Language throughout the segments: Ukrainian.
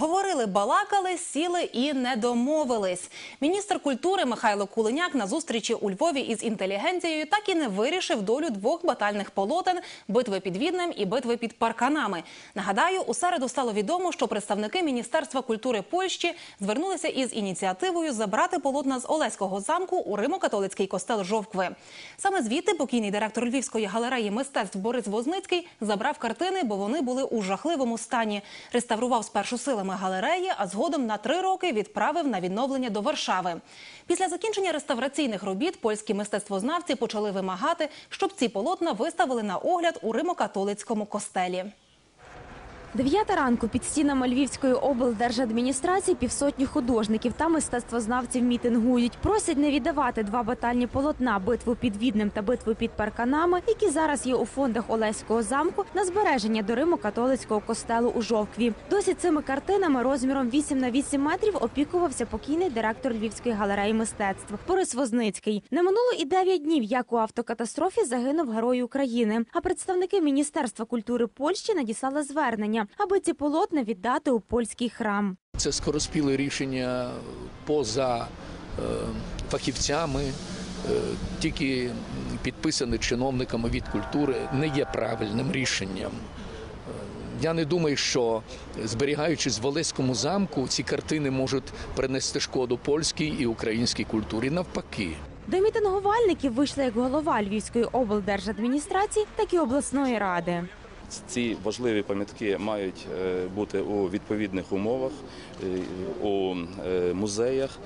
Говорили, балакали, сіли і не домовились. Міністр культури Михайло Кулиняк на зустрічі у Львові із інтелігенцією так і не вирішив долю двох батальних полотен битви під Віднем і битви під парканами. Нагадаю, у середу стало відомо, що представники Міністерства культури Польщі звернулися із ініціативою забрати полотна з Олеського замку у Римо-католицький костел Жовкви. Саме звідти покійний директор Львівської галереї мистецтв Борис Возницький забрав картини, бо вони були у жахливому стані. Реставрував спершу силами галереї, а згодом на три роки відправив на відновлення до Варшави. Після закінчення реставраційних робіт польські мистецтвознавці почали вимагати, щоб ці полотна виставили на огляд у Римо-католицькому костелі. Дев'ята ранку під стінами Львівської облдержадміністрації півсотні художників та мистецтвознавців мітингують. Просять не віддавати два батальні полотна битву під Віднем та битву під парканами, які зараз є у фондах Олеського замку на збереження до Риму католицького костелу у Жовкві. Досі цими картинами розміром 8 на 8 метрів опікувався покійний директор Львівської галереї мистецтв Борис Возницький. Не минуло і 9 днів, як у автокатастрофі загинув герой України. А представники Міністерства культури Польщі надіслали звернення, аби ці полотна віддати у польський храм. Це скороспіле рішення поза е, фахівцями, е, тільки підписане чиновниками від культури, не є правильним рішенням. Е, Я не думаю, що зберігаючись в Олеському замку, ці картини можуть принести шкоду польській і українській культурі. Навпаки. До мітингувальників вийшли як голова Львівської облдержадміністрації, так і обласної ради. Ці важливі пам'ятки мають е, бути у відповідних умовах е, у е, музеях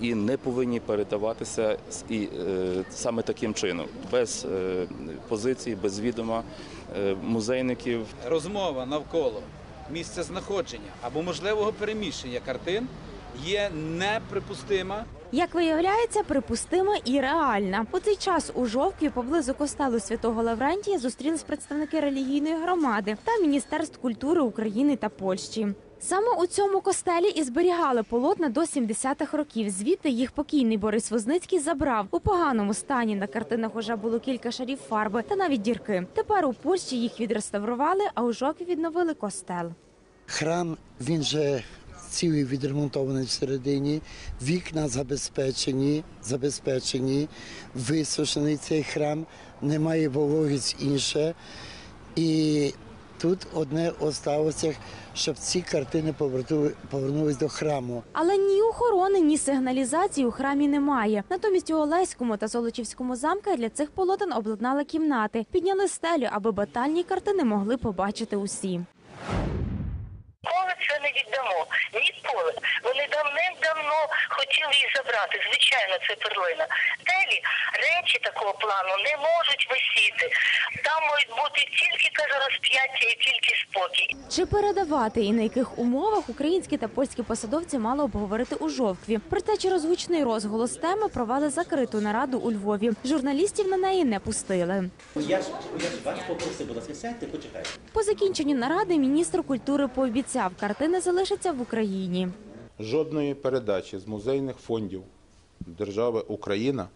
і не повинні передаватися і саме таким чином, без позицій, без відома музейників. розмова навколо місця знаходження або можливого переміщення картин є неприпустима. Як виявляється, припустима і реальна. У цей час у жовтні поблизу костелу святого Лаврентія зустрілись представники релігійної громади та Міністерств культури України та Польщі. Саме у цьому костелі і зберігали полотна до 70-х років. Звідти їх покійний Борис Возницький забрав. У поганому стані на картинах уже було кілька шарів фарби та навіть дірки. Тепер у Польщі їх відреставрували, а у Жовкві відновили костел. Храм він же цілий відремонтований всередині, вікна забезпечені, забезпечені, висушений цей храм, немає вологість інше. І тут одне осталося, щоб ці картини повернули- повернулись до храму. Але ні охорони, ні сигналізації у храмі немає. Натомість у Олеському та Золочівському замках для цих полотен обладнали кімнати, підняли стелю, аби батальні картини могли побачити усі. Віддамо. Ніколи. Вони давним-давно хотіли їх забрати. Звичайно, це перлина. Телі речі такого плану не можуть висіти. Там можуть бути тільки каже розп'яття і тільки спокій. Чи передавати і на яких умовах українські та польські посадовці мали обговорити у жовтві? Проте через гучний розголос теми провели закриту нараду у Львові. Журналістів на неї не пустили. Я ж, я ж вас попросив, будь ласка, сядьте, почекайте. По закінченню наради міністр культури пообіцяв, картини залишаться в Україні. Жодної передачі з музейних фондів держави Україна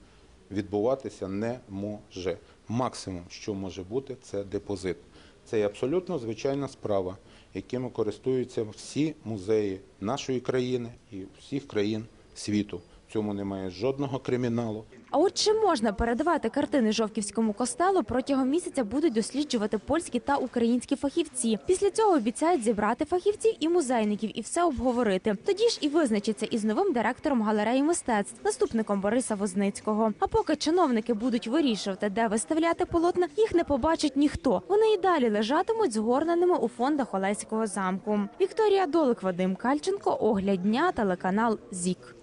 відбуватися не може. Максимум, що може бути, це депозит. Це абсолютно звичайна справа, якими користуються всі музеї нашої країни і всіх країн світу. Цьому немає жодного криміналу. А от чи можна передавати картини Жовківському костелу протягом місяця будуть досліджувати польські та українські фахівці. Після цього обіцяють зібрати фахівців і музейників і все обговорити. Тоді ж і визначиться із новим директором галереї мистецтв, наступником Бориса Возницького. А поки чиновники будуть вирішувати, де виставляти полотна, їх не побачить ніхто. Вони і далі лежатимуть згорненими у фондах Олеського замку. Вікторія Долик, Вадим Кальченко, огляд дня, телеканал ЗІК.